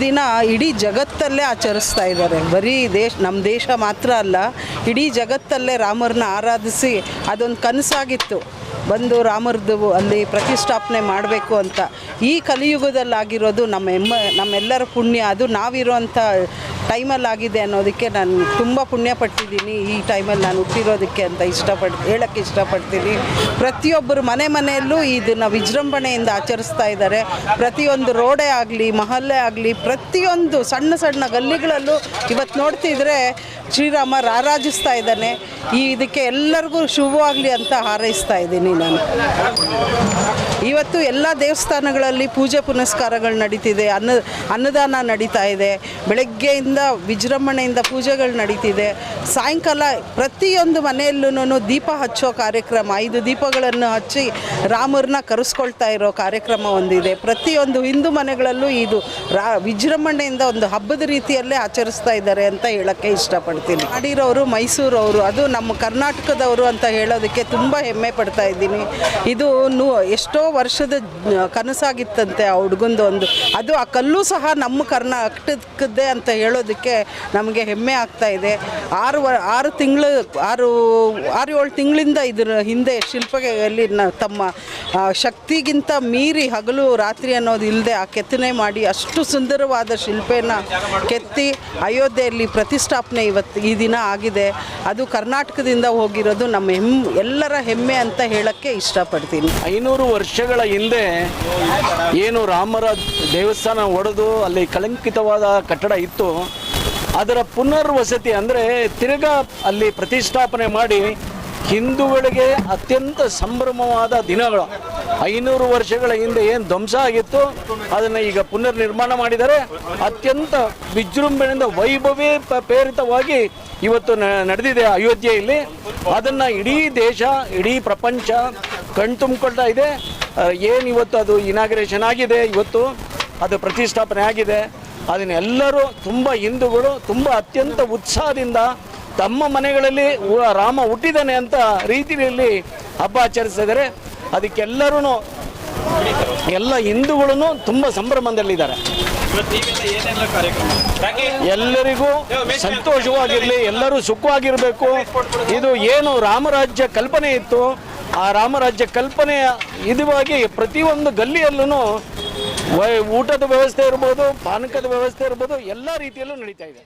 ದಿನ ಇಡೀ ಜಗತ್ತಲ್ಲೇ ಆಚರಿಸ್ತಾ ಇದ್ದಾರೆ. ಬರೀ ದೇಶ ನಮ್ಮ ದೇಶ ಮಾತ್ರ ಅಲ್ಲ, ಇಡೀ ಜಗತ್ತಲ್ಲೇ ರಾಮರನ್ನ ಆರಾಧಿಸಿ ಅದೊಂದು ಕನಸಾಗಿತ್ತು. ಬಂದು ರಾಮರದ್ದು ಅಲ್ಲಿ ಪ್ರತಿಷ್ಠಾಪನೆ ಮಾಡಬೇಕು ಅಂತ. ಈ ಕಲಿಯುಗದಲ್ಲಾಗಿರೋದು ನಮ್ಮ ಎಮ್ಮ, ನಮ್ಮೆಲ್ಲರ ಪುಣ್ಯ, ಅದು ನಾವಿರುವಂಥ ಟೈಮಲ್ಲಿ ಆಗಿದೆ ಅನ್ನೋದಕ್ಕೆ ನಾನು ತುಂಬ ಪುಣ್ಯ ಪಟ್ಟಿದ್ದೀನಿ. ಈ ಟೈಮಲ್ಲಿ ನಾನು ಹುಟ್ಟಿರೋದಕ್ಕೆ ಅಂತ ಇಷ್ಟಪಟ್ಟು ಹೇಳೋಕ್ಕೆ ಇಷ್ಟಪಡ್ತೀನಿ. ಪ್ರತಿಯೊಬ್ಬರು ಮನೆ ಮನೆಯಲ್ಲೂ ಇದನ್ನು ವಿಜೃಂಭಣೆಯಿಂದ ಆಚರಿಸ್ತಾ ಇದ್ದಾರೆ. ಪ್ರತಿಯೊಂದು ರೋಡೇ ಆಗಲಿ, ಮಹಲ್ಲೇ ಆಗಲಿ, ಪ್ರತಿಯೊಂದು ಸಣ್ಣ ಸಣ್ಣ ಗಲ್ಲಿಗಳಲ್ಲೂ ಇವತ್ತು ನೋಡ್ತಿದ್ರೆ ಶ್ರೀರಾಮ ರಾರಾಜಿಸ್ತಾ ಇದ್ದಾನೆ. ಈ ಇದಕ್ಕೆ ಎಲ್ಲರಿಗೂ ಶುಭವಾಗಲಿ ಅಂತ ಹಾರೈಸ್ತಾ ಇದ್ದೀನಿ ನಾನು. ಇವತ್ತು ಎಲ್ಲ ದೇವಸ್ಥಾನಗಳಲ್ಲಿ ಪೂಜೆ ಪುನಸ್ಕಾರಗಳು ನಡೀತಿದೆ, ಅನ್ನ, ಅನ್ನದಾನ ನಡೀತಾ ಇದೆ, ಬೆಳಗ್ಗೆಯಿಂದ ವಿಜೃಂಭಣೆಯಿಂದ ಪೂಜೆಗಳು ನಡೀತಿದೆ. ಸಾಯಂಕಾಲ ಪ್ರತಿಯೊಂದು ಮನೆಯಲ್ಲೂ ದೀಪ ಹಚ್ಚೋ ಕಾರ್ಯಕ್ರಮ, ಐದು ದೀಪಗಳನ್ನು ಹಚ್ಚಿ ರಾಮರನ್ನ ಕರೆಸ್ಕೊಳ್ತಾ ಇರೋ ಕಾರ್ಯಕ್ರಮ ಒಂದಿದೆ. ಪ್ರತಿಯೊಂದು ಹಿಂದೂ ಮನೆಗಳಲ್ಲೂ ಇದು ರಾ, ವಿಜೃಂಭಣೆಯಿಂದ ಒಂದು ಹಬ್ಬದ ರೀತಿಯಲ್ಲೇ ಆಚರಿಸ್ತಾ ಇದ್ದಾರೆ ಅಂತ ಹೇಳೋಕ್ಕೆ ಇಷ್ಟಪಡ್ತೀನಿ. ಮಾಡಿರೋರು ಮೈಸೂರವರು, ಅದು ನಮ್ಮ ಕರ್ನಾಟಕದವರು ಅಂತ ಹೇಳೋದಕ್ಕೆ ತುಂಬ ಹೆಮ್ಮೆ ಪಡ್ತಾ ಇದ್ದೀನಿ. ಇದು ನೂ, ಎಷ್ಟೋ ವರ್ಷದ ಕನಸಾಗಿತ್ತಂತೆ ಆ ಹುಡುಗಂದು ಒಂದು. ಅದು ಆ ಕಲ್ಲು ಸಹ ನಮ್ಮ ಕರ್ನಾಟಕದ್ದೇ ಅಂತ ಹೇಳೋದಕ್ಕೆ ನಮಗೆ ಹೆಮ್ಮೆ ಆಗ್ತಾ ಇದೆ. ಆರು ವ, ಆರು ತಿಂಗಳು, ಆರು ಆರು ಏಳು ತಿಂಗಳಿಂದ ಇದರ ಹಿಂದೆ ಶಿಲ್ಪಗಳಲ್ಲಿ ತಮ್ಮ ಶಕ್ತಿಗಿಂತ ಮೀರಿ ಹಗಲು ರಾತ್ರಿ ಅನ್ನೋದು ಇಲ್ಲದೆ ಆ ಕೆತ್ತನೆ ಮಾಡಿ ಅಷ್ಟು ಸುಂದರವಾದ ಶಿಲ್ಪೇನ ಕೆತ್ತಿ ಅಯೋಧ್ಯೆಯಲ್ಲಿ ಪ್ರತಿಷ್ಠಾಪನೆ ಇವತ್ತು ಈ ದಿನ ಆಗಿದೆ. ಅದು ಕರ್ನಾಟಕದಿಂದ ಹೋಗಿರೋದು ನಮ್ಮ ಹೆಮ್ಮೆ ಎಲ್ಲರ ಹೆಮ್ಮೆ ಅಂತ ಹೇಳೋಕ್ಕೆ ಇಷ್ಟಪಡ್ತೀನಿ. ಐನೂರು ವರ್ಷಗಳ ಹಿಂದೆ ಏನು ರಾಮರ ದೇವಸ್ಥಾನ ಒಡೆದು ಅಲ್ಲಿ ಕಳಂಕಿತವಾದ ಕಟ್ಟಡ ಇತ್ತು. ಅದರ ಪುನರ್ವಸತಿ ಅಂದರೆ ತಿರ್ಗಾ ಅಲ್ಲಿ ಪ್ರತಿಷ್ಠಾಪನೆ ಮಾಡಿ ಹಿಂದೂಗಳಿಗೆ ಅತ್ಯಂತ ಸಂಭ್ರಮವಾದ ದಿನಗಳು. ಐನೂರು ವರ್ಷಗಳ ಹಿಂದೆ ಏನು ಧ್ವಂಸ ಆಗಿತ್ತು, ಅದನ್ನು ಈಗ ಪುನರ್ ನಿರ್ಮಾಣ ಮಾಡಿದರೆ ಅತ್ಯಂತ ವಿಜೃಂಭಣೆಯಿಂದ ವೈಭವೇ ಪ್ರೇರಿತವಾಗಿ ಇವತ್ತು ನಡೆದಿದೆ ಅಯೋಧ್ಯೆಯಲ್ಲಿ. ಅದನ್ನು ಇಡೀ ದೇಶ, ಇಡೀ ಪ್ರಪಂಚ ಕಣ್ತುಂಬಿಕೊಳ್ತಾ ಇದೆ. ಏನು ಇವತ್ತು ಅದು ಇನಾಗ್ರೇಷನ್ ಆಗಿದೆ, ಇವತ್ತು ಅದು ಪ್ರತಿಷ್ಠಾಪನೆ ಆಗಿದೆ. ಅದನ್ನೆಲ್ಲರೂ ತುಂಬ ಹಿಂದೂಗಳು ತುಂಬ ಅತ್ಯಂತ ಉತ್ಸಾಹದಿಂದ ತಮ್ಮ ಮನೆಗಳಲ್ಲಿ ರಾಮ ಹುಟ್ಟಿದ್ದಾನೆ ಅಂತ ರೀತಿಯಲ್ಲಿ ಹಬ್ಬ ಆಚರಿಸ್ತಿದ್ದಾರೆ ಅದಕ್ಕೆಲ್ಲರೂ ಎಲ್ಲ ಹಿಂದೂಗಳು ತುಂಬ ಸಂಭ್ರಮದಲ್ಲಿದ್ದಾರೆ. ಎಲ್ಲರಿಗೂ ಸಂತೋಷವಾಗಿರಲಿ, ಎಲ್ಲರೂ ಸುಖವಾಗಿರಬೇಕು. ಇದು ಏನು ರಾಮರಾಜ್ಯ ಕಲ್ಪನೆ ಇತ್ತು. ಆ ರಾಮರಾಜ್ಯ ಕಲ್ಪನೆಯ ಇದುವಾಗಿ ಪ್ರತಿಯೊಂದು ಗಲ್ಲಿಯಲ್ಲೂ ಊಟದ ವ್ಯವಸ್ಥೆ ಇರ್ಬೋದು, ಪಾನಕದ ವ್ಯವಸ್ಥೆ ಇರ್ಬೋದು, ಎಲ್ಲ ರೀತಿಯಲ್ಲೂ ನಡೀತಾ ಇದೆ.